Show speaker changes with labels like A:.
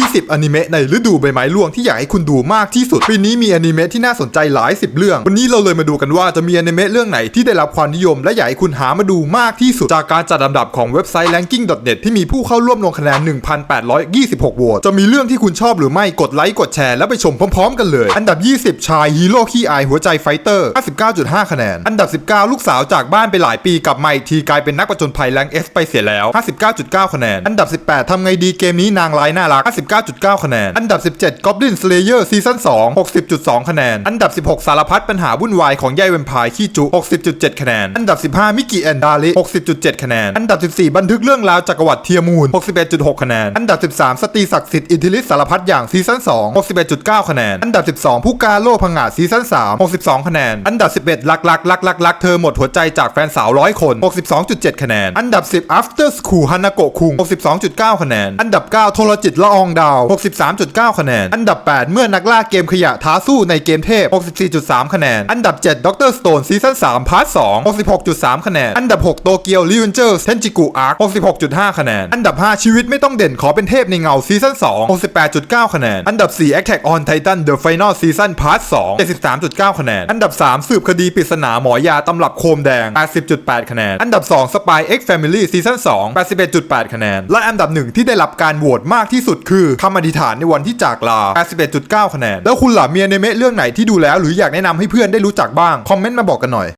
A: 20 อนิเมะในฤดูใบไม้ร่วงที่อยากให้คุณดูมากที่สุด ปีนี้มีอนิเมะที่น่าสนใจหลายสิบเรื่อง วันนี้เราเลยมาดูกันว่าจะมีอนิเมะเรื่องไหนที่ได้รับความนิยม และอยากให้คุณหามาดูมากที่สุด จากการจัดอันดับของเว็บไซต์ ranking.net ที่มีผู้เข้าร่วมลงคะแนน 1,826 โหวต จะมีเรื่องที่คุณชอบหรือไม่กดไลค์กดแชร์แล้วไปชมพร้อมๆ กันเลย อันดับ 20 ชายฮีโร่ขี้อายหัวใจไฟเตอร์ 59.5 คะแนน อันดับ 19 ลูกสาวจากบ้านไปหลายปีกลับมาอีกทีกลายเป็นนักประจนภัยแรงเอสไปเสียแล้ว 59.9 คะแนน อันดับ 18ทำไงดีเกมนี้นางร้ายน่ารัก59.9 คะแนน อันดับ 17 Goblin Slayer ซีซั่น2 60.2 คะแนน อันดับ 16 สารพัดปัญหาวุ่นวายของยายเวมพร์ขี้จุ 60.7 คะแนน อันดับ 15 มิกิแอนดาลิ60.7 คะแนน อันดับ 14 บันทึกเรื่องราวจักรวรรดิเทียมูน 61.6 คะแนน อันดับ 13 สตีศักดิ์สิทธิ์อิทธิฤทธิสสารพัดอย่างซีซั่น2 61.9 คะแนน อันดับ 12 ผู้กล้าโลพังงาซีซั่น3 62 คะแนน อันดับ 11 ลักลักลักลักลักเธอหมดหัวใจจากแฟนสาวร้อยคน 62.7 คะแนน อันดับ 10 after school ฮานาโกะคุง62.9 คะแนน อันดับ 9 โทรจิตละอองดาว 63.9 คะแนน อันดับ 8 เมื่อนักล่าเกมขยะท้าสู้ในเกมเทพ 64.3 คะแนน อันดับ7ดรสโตนซีซั่น3พาร์ท2 66.3 คะแนน อันดับ 6 โตเกียวรีเวนเจอร์เทนจิกุอาร์ค66.5 คะแนน อันดับ 5 ชีวิตไม่ต้องเด่นขอเป็นเทพในเงาซีซั่น2 68.9 คะแนน อันดับ 4 Attack on Titan The Final Season Part 2 73.9 คะแนน อันดับ 3 สืบคดีปริศนาหมอยาตำรับโคมแดง 80.8 คะแนน อันดับ 2 Spy X Family Season 2 81.8 คะแนน และอันดับ 1 ที่ได้รับการโหวตมากที่สุดคือคำอธิษฐานในวันที่จากลา 81.9 คะแนน แล้วคุณล่ะมีอนิเมะเรื่องไหนที่ดูแล้ว หรืออยากแนะนำให้เพื่อนได้รู้จักบ้าง คอมเมนต์มาบอกกันหน่อย